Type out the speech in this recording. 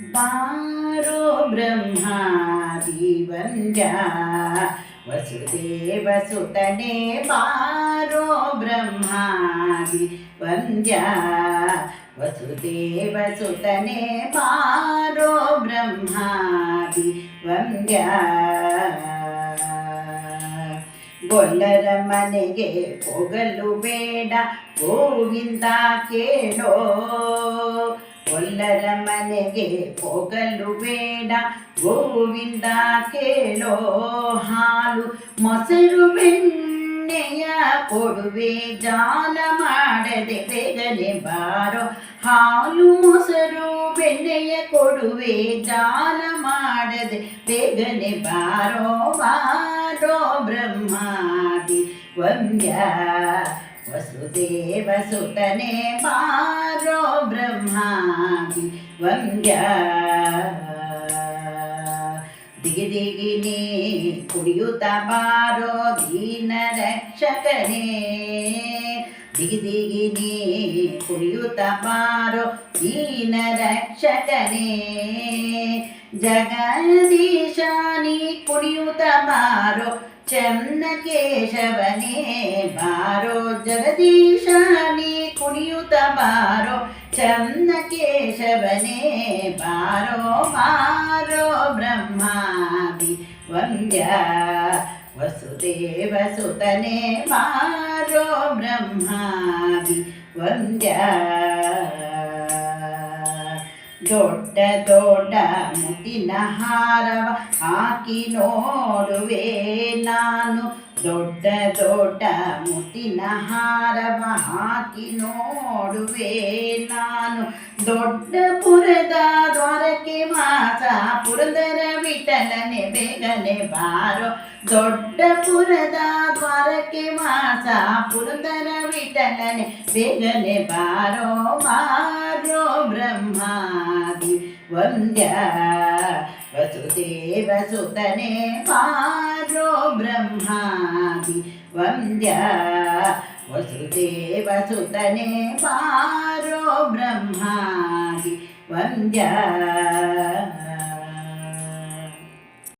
ಬಾರೋ ಬ್ರಹ್ಮಾದಿ ವಂದ್ಯ ವಸುದೇವ ಸುತನೆ ಬಾರೋ ಬ್ರಹ್ಮಾದಿ ವಂದ್ಯ ವಸುದೇವ ಸುತನೆ ಬಾರೋ ಬ್ರಹ್ಮಾದಿ ವಂದ್ಯ ಗೊಲ್ಲರ ಮನೆಗೆ ಹೋಗಲು ಬೇಡ, ಗೋವಿಂದ ಕೇಳೋ ಗೊಲ್ಲರ ಮನೆಗೆ ಹೋಗಲು ಬೇಡ. ಗೋವಿಂದ ಕೇಳೋ ಹಾಲು, ಮೊಸರು ಬೆಣ್ಣೆಯ ಕೊಡುವೆ. ಜಾಲ ಮಾಡದೆ ಬೇಗನೆ ಬಾರೋ ಹಾಲು, ಮೊಸರು ಬೆಣ್ಣೆಯ ಕೊಡುವೆ. ಜಾಲ ಮಾಡದೆ ಬೇಗನೆ ಬಾರೋ ಬಾರೋ ಬ್ರಹ್ಮಾದಿ ವಂದ್ಯ ವಸುದೇವ ಸುತನೆ ಬಾರೋ ವಂದ್ಯ. ದಿಗಿ ದಿಗಿನಿ ಕುಡಿಯುತ್ತ ಬಾರೋ ದೀನ ರಕ್ಷಕನೇ. ದಿಗಿ ದಿಗಿನಿ ಕುಡಿಯುತ್ತ ಬಾರೋ ದೀನ ರಕ್ಷಕನೇ. ಜಗದೀಶಾನಿ ಕುಡಿಯುತ್ತ ಬಾರೋ ಚನ್ನ ಕೇಶವನೇ ಬಾರೋ ಜಗದೀಶಾನಿ ಕುಣಿಯುತ್ತ ಬಾರೋ ಚನ್ನ ಕೇಶವನೇ ಬಾರೋ ಬಾರೋ ಬ್ರಹ್ಮಾದಿ ವಂದ್ಯ ವಸುದೇವ ಸುತನೆ ಬಾರೋ ಬ್ರಹ್ಮಾದಿ ವಂದ್ಯ ದೊಡ್ಡ ದೊಡ್ಡ ಮುತ್ತಿನ ಹಾರವ ಹಾಕಿ ನೋಡುವೆ ನಾನು ದೊಡ್ಡ ದೊಡ್ಡ ಮುತ್ತಿನ ಹಾರವ ಹಾಕಿ ನೋಡುವೆ ನಾನು. ದೊಡ್ಡ ಪುರದ ದ್ವಾರಕ್ಕೆ ಮಾಸ ಪುರಂದರ ವಿಠಲನೆ ಬೇಗನೆ ಬಾರೋ. ದೊಡ್ಡ ಪುರದ ದ್ವಾರಕ್ಕೆ ಮಾಸ ಪುರಂದರ ವಿಠಲನೆ ಬೇಗನೆ ಬಾರೋ. ಬಾರೋ ಬ್ರಹ್ಮಾದಿ ವಂದ್ಯ ವಸುದೇವ ಸುತನೆ ಬಾರೋ ಬ್ರಹ್ಮಾದಿ ವಂದ್ಯ ವಸುದೇವ ಸುತನೆ ಬಾರೋ ಬ್ರಹ್ಮಾದಿ ವಂದ್ಯ